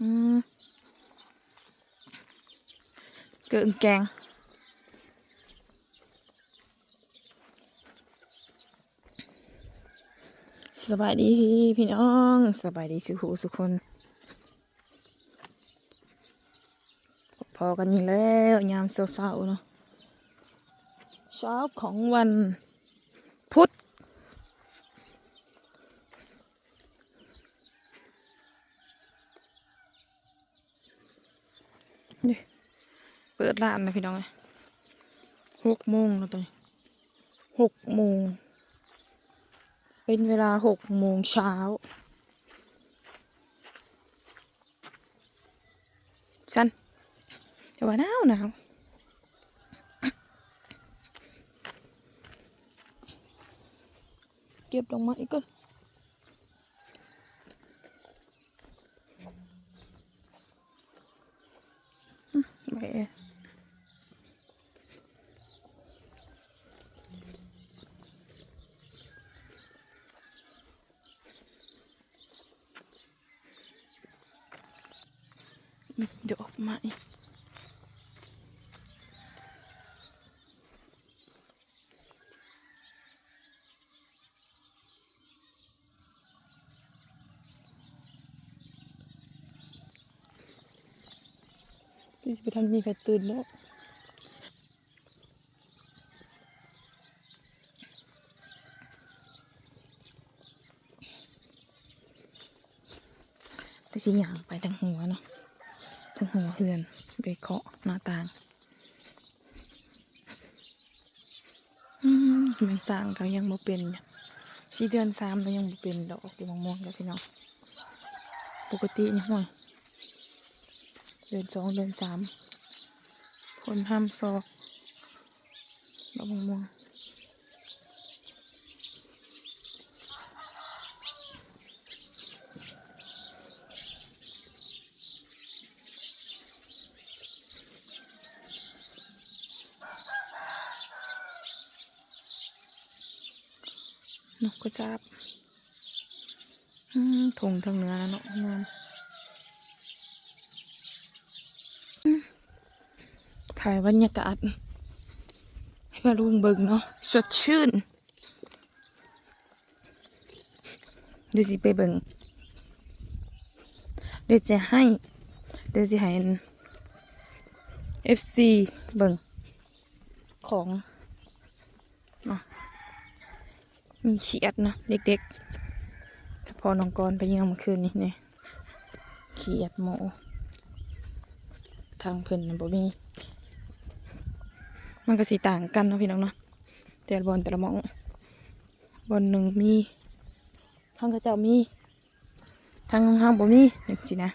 อืมเกิงแกงสบายดีพี่น้องสบายดีสุขสุขคนพอกันอยู่แล้วยามเช้าๆเนาะเช้าของวันพุธ นี่เปิดร้านนะพี่น้องเอ้ยหกโมงแล้วตอนนี้หกโมง เป็นเวลาหกโมงเช้าฉันจะว่าหนาวหนาวเก็บดอกไม้ก่อน อืมแหม่มีดอกไม้ ที่จะไปทำมีใครตื่นแล้วแต่สิอย่างไปทางหัวเนาะทางหัวเฮือนไปเคาะหน้าต่างอืมมันสางก็ยังบ่เป็นสี่เดือนสามแล้วยังบ่เป็นดอกอยู่มะม่วงกับพี่น้องปกตินี่ห่วย เดือนสองเดือนสามคนห้ามซอกดอกมะม่วงนกกระจาบอืมทงทางเหนือนะเนาะงามอืม ถ่ายบรรยากาศ ให้มาลุงเบิงเนาะสดชื่น ดูสิไปเบิงเดี๋ยวจะให้ เดี๋ยวจะให้ FC เบิงของเนาะมีเขียดนะเด็กๆถ้าพอน้องกรไปเยี่ยมเมื่อคืนนี้เนี่ยเขียดหมูทางเพิ่นนะบ่มี มันก็สีต่างกันเนาะพี่น้องเนาะแต่ละบอลแต่ละมองบอลหนึ่งมีทางกระเจ้ามีทางห้างบ่มีอย่างสินะ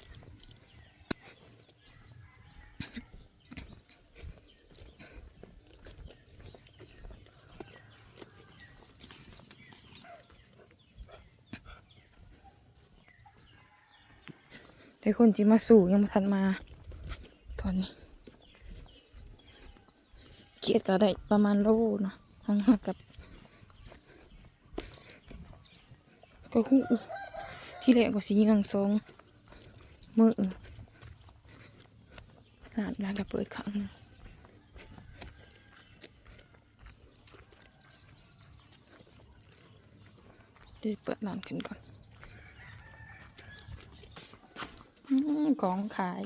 แต่คนจิมาสู่ยังม่ทันมา ตอนนี้ เก็ได้ประมาณโลเนาะห้งหักกับก็หูที่แรกว่าสิยังสองมือหลานร้านก็เปิดครั้งนึงเดี๋ยวเปิดร้านขึ้นก่อนอของขาย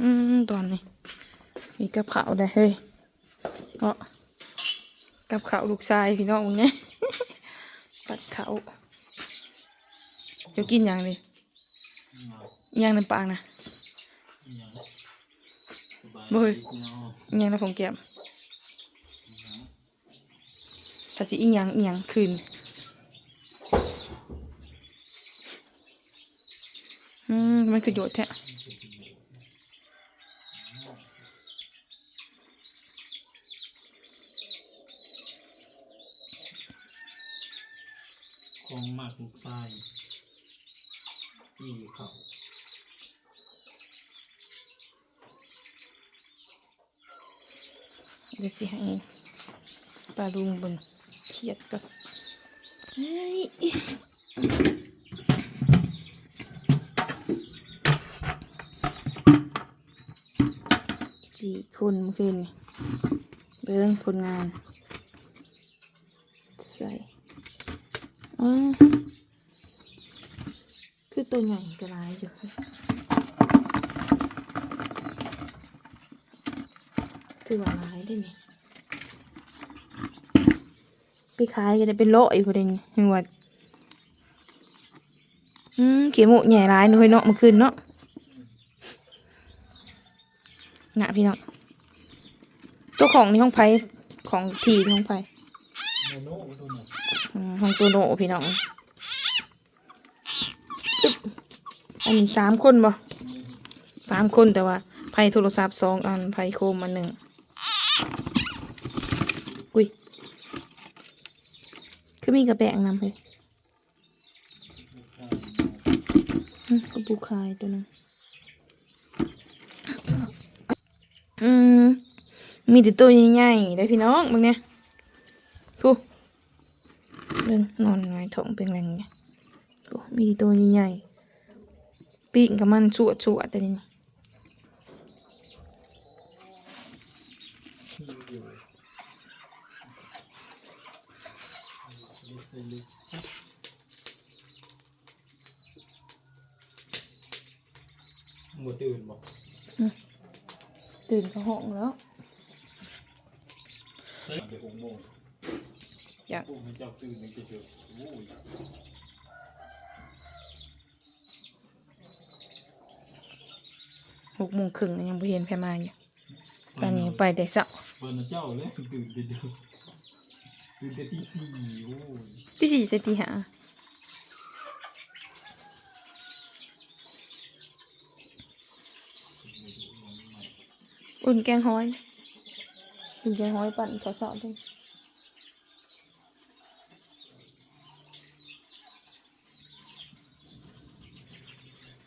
อืมตอนนี้ มีกับข้าวได้เฮ้ยเนาะกับข้าวลูกชายพี่น้องมึงเนี่ยปัดข้าวจะกินอย่างเลยย่างน้ำปลางนะบ่บ่เฮ้เฮ้ยย่างน้ำผงแก้มถ้าสิอีหยังอีหยังคืนอืมมันคือโยดแท้ เดี๋ยวสิให้ปลาลุงบนเครียดก็จีคนเมื่อคืนเรื่องผลงาน ใส่คือตัวใหญ่กระไรอยู่ ถือว่าหลายได้นี่ไปขายก็ได้เป็นโลอีกพอดีนี่หัวาอืมเขียหมูใหญ่ร้ายน่อยเนาะเมื่อคืนเนาะนะพี่น้องตัวของนี่ห้องไผ่ของทีนี่ห้องไผ่ห้องตัวโนพี่น้องอันนี้สามคนบ่สามคนแต่ว่าไพ่โทรศัพท์สองอันไพ่โคมอันหนึ่งอุ้ย คือมีกระแปงนำเลยกระปูคายตัวนึงอืมมีแต่ตัวใหญ่ๆได้พี่น้องมึงเนี่ยพูเบิ่งนอนหงายท้องเป็นแรงไงโอ้มีแต่ตัวใหญ่ๆปีกกับมันสวดสวดแต่นี่ ที่อยู่ลิซลิซ หมดตื่นบอกตื่นเข้าห้องแล้วเฮ้ยเดี๋ยวหกโมงอยากพวกมันเจ้าตื่นยังจะเจอโอ้ยหกโมงครึ่งยังไม่เห็นแพมาอยู่ตอนนี้ไปแต่เช้าเปิดเจ้าเลยตื่นแต่เดียวตื่นแต่ตีสี่โอ้ยที่สี่จะตีหา อุ่นแกงฮ้อย อุ่นแกงฮ้อยปั่นข้าวสอบด้วย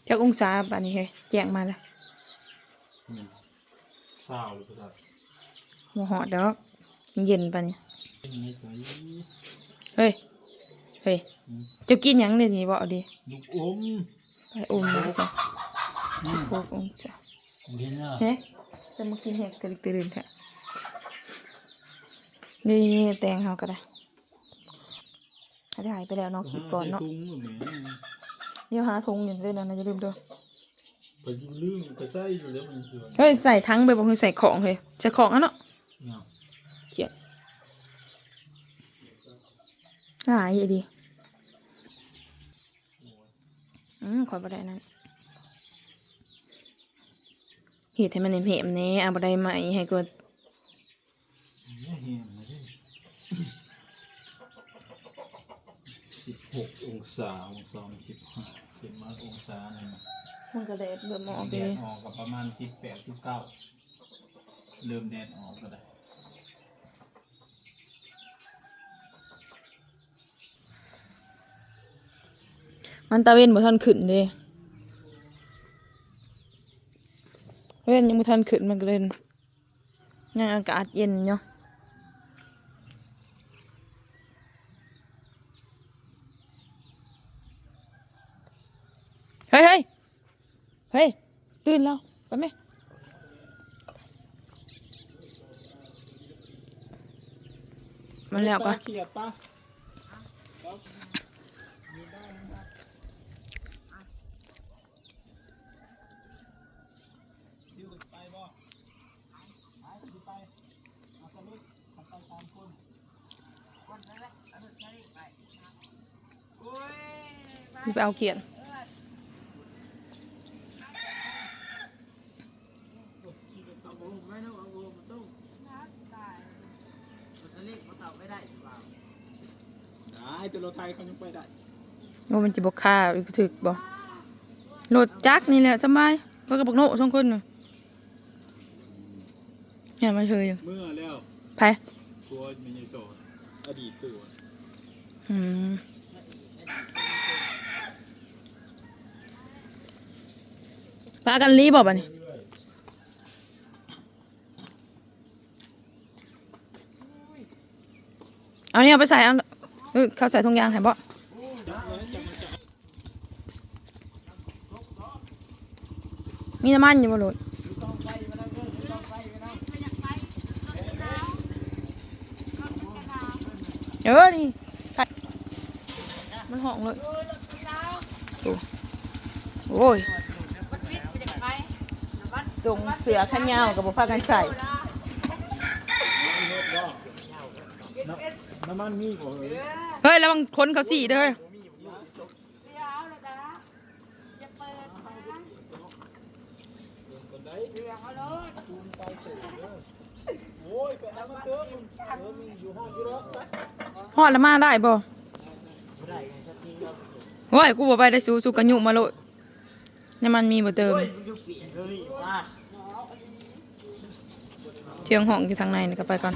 จากองศาป่านนี้เฮ้ยแจงมาแล้วอืมเศร้าเลยก็ได้หมหอดดอก เย็นป่านนี้เป็นไงใส่เฮ้ย เฮ้ยเจ้ากินหยังเดี๋ยวนี้บอกดิลูกอมไปอมมาจ้ะอืมพวกอมจ้ะเห็นอะเฮ้ย จะมากินเห็ดกระดิกตื่นแท้นี่แตงเขาก็ได้ถ้าได้หายไปแล้วเนาะคิดก่อนเนาะใส่ถุงเหมือนแหมเดี๋ยวหาถุงอยู่ด้วยนะจะลืมเด้วยไปยิงลืมกระใจอยู่แล้วมันเถื่อนเฮ้ยใส่ทั้งไปบอกให้ใส่ของเฮ้ยใส่ของอะเนาะเนี่ยเขียนหายอีดีอืมขอยบ่ได้นั่น เห็ดให้มันเหมๆแหน่เอาบ่ได้ไหมให้กดเนี่ยเห็นมาดิสิบหกองศาองศาสิบห้าเป็นมาองศาหนึ่งมันก็แดดเบิ่มออกแดเลดยออกกับประมาณสิบแปดสิบเก้าเริ่มแดดออกก็ได้มันตะเวนบ่ทันขึ้นเด้ ว้นยังบ่ทันขึ้นมันก็เลยยังอากาศเย็นเนาะเฮ้ยเฮ้ยเฮ้ยตื่นแล้วไปไหมมันแล้วก็ เขียดปะไปบ่ไปไปเอาสลิปขับไปตามคน ไปเอาเขียนได้แต่รถไทยเขายังไปได้โอ้มันจะบอกค่าอีกถึกบ่โหลดจักนี่แหละสบายเพื่อกับบักโนสองคนน่เนี่ยมาเธออยู่เมื่อแล้วไปตัวมีไงสอนอดีตตัวอืม พากันรีบบอกบัดนี้เอาเนี่ยไปใส่เอาเออเขาใส่ถุงยางให้บ่มีน้ำมันอยู่บ่ลูกเออนี่มันห้องเลยโอ้ย อ้ยส่งเสือขันยาวกับบุพากันใส่น้ำมันมีบ่เอ้ยเฮ้ยแล้วบางคนเขาสีเด้อโอ้ยไปเอามาเติมเออมีอยู่ห้องอยู่หรอกไปหอดแล้วมาได้บ่โอ้ยกูบ่ไปได้สู้สู้กันยุมาโลด น้ำมันมีบ่เติมเชียงห้องอยู่ทางในนี่ก็ไปก่อน